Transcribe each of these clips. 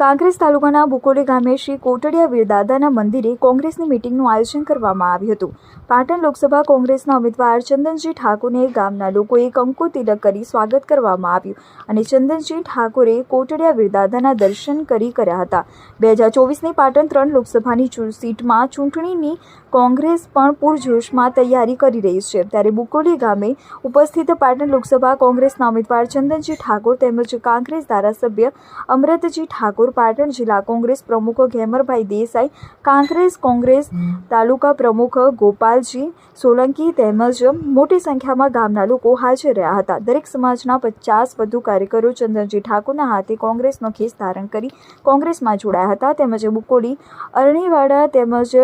કાંકરેજ તાલુકાના બુકોલી ગામે શ્રી કોટડિયા વીરદાદાના મંદિરે કોંગ્રેસની મિટિંગનું આયોજન કરવામાં આવ્યું હતું. પાટણ લોકસભા કોંગ્રેસના ઉમેદવાર ચંદનજી ઠાકોરને ગામના લોકોએ કંકુ તિલક કરી સ્વાગત કરવામાં આવ્યું અને ચંદનજી ઠાકોરે કોટડિયા વીરદાદાના દર્શન કરી કર્યા હતા. બે હજાર ચોવીસની પાટણ ત્રણ લોકસભાની સીટમાં ચૂંટણીની કોંગ્રેસ પણ પૂરજોશમાં તૈયારી કરી રહી છે. ત્યારે બુકોલી ગામે ઉપસ્થિત પાટણ લોકસભા કોંગ્રેસના ઉમેદવાર ચંદનજી ઠાકોર તેમજ કાંગ્રેસ ધારાસભ્ય અમરતજી ઠાકોર પાટણ જિલ્લા કોંગ્રેસ પ્રમુખ ઘેમરભાઈ દેસાઈ કાંગ્રેસ કોંગ્રેસ તાલુકા પ્રમુખ ગોપાલજી સોલંકી તેમજ મોટી સંખ્યામાં ગામના લોકો હાજર રહ્યા હતા. દરેક સમાજના પચાસ વધુ કાર્યકરો ચંદનજી ઠાકોરના હાથે કોંગ્રેસનો ખેસ ધારણ કરી કોંગ્રેસમાં જોડાયા હતા. તેમજ બુકોલી અરણીવાડા તેમજ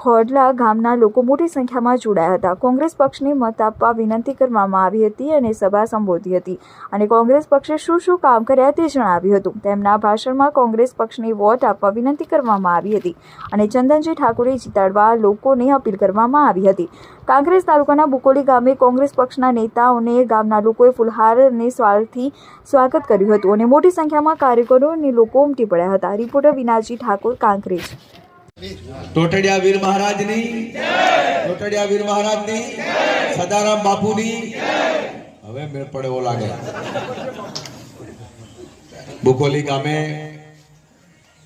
ખોડલા ગામના લોકો મોટી સંખ્યામાં જોડાયા હતા. કોંગ્રેસ પક્ષને મત આપવા વિનંતી કરવામાં આવી હતી અને સભા સંબોધી હતી અને કોંગ્રેસ પક્ષે શું શું કામ કર્યા તે જણાવ્યું હતું. તેમના ભાષણમાં કોંગ્રેસ પક્ષને વોટ આપવા વિનંતી કરવામાં આવી હતી અને ચંદનજી ઠાકોરે જીતાડવા લોકોને અપીલ કરવામાં આવી હતી. કાંગ્રેસ તાલુકાના બુકોલી ગામે કોંગ્રેસ પક્ષના નેતાઓને ગામના લોકોએ ફુલહાર અને સ્વાલથી સ્વાગત કર્યું હતું અને મોટી સંખ્યામાં કાર્યકરો અને લોકો ઉમટી પડ્યા હતા. રિપોર્ટર વિનાજી ઠાકોર, કાંકરેજ. ટોટડિયા વીર મહારાજની ટોટડિયા વીર મહારાજની, સદારામ બાપુની. હવે મેળ પડે એવો લાગે. બુકોલી ગામે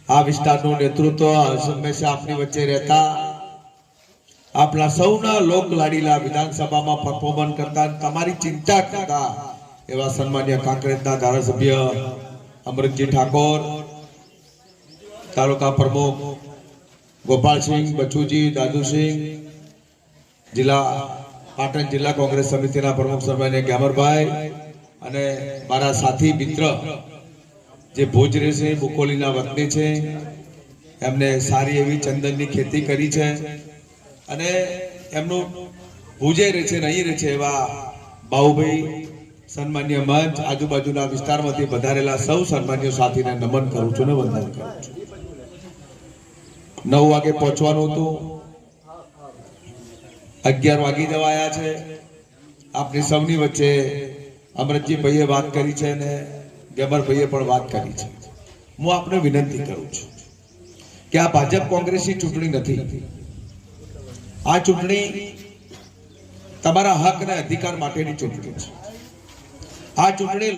આ વિસ્તારનું નેતૃત્વ હંમેશા આપની વચ્ચે રહેતા આપણા સૌના લોક લાડીલા વિધાનસભામાં પરફોર્મન્સ કરતા તમારી ચિંતા કરતા એવા સન્માન્ય કાંકરેજના ધારાસભ્ય અમૃતજી ઠાકોર, તાલુકા પ્રમુખ ગોપાલસિંહ બચુજી, દાદુસિંહ, જિલ્લા પાટણ જિલ્લા કોંગ્રેસ સમિતિના પ્રમુખ સભ્ય ગ્યામરભાઈ અને મારા સાથી મિત્ર જે ભુજ રહેશે બુકોલીના વતની છે. એમને સારી એવી ચંદનની ખેતી કરી છે અને એમનું ભુજે રહે છે નહીં રહે છે એવા બાહુભાઈ સન્માન્ય મંચ આજુબાજુના વિસ્તારમાંથી વધારેલા સૌ સન્માન્ય સાથીને નમન કરું છું ને વંદન કરું છું. નવ વાગે પહોંચવાનું હતું. અગિયાર વાગી જવાયા છે. આપની સૌની વચ્ચે અમૃતજીભાઈએ વાત કરી છે અને ગેમરભાઈએ પણ વાત કરી છે. હું આપને વિનંતી કરું છું કે આ ભાજપ કોંગ્રેસની ચૂંટણી નથી. આ ચૂંટણી તમારા હક અને અધિકાર માટેની ચૂંટણી છે. આ ચૂંટણી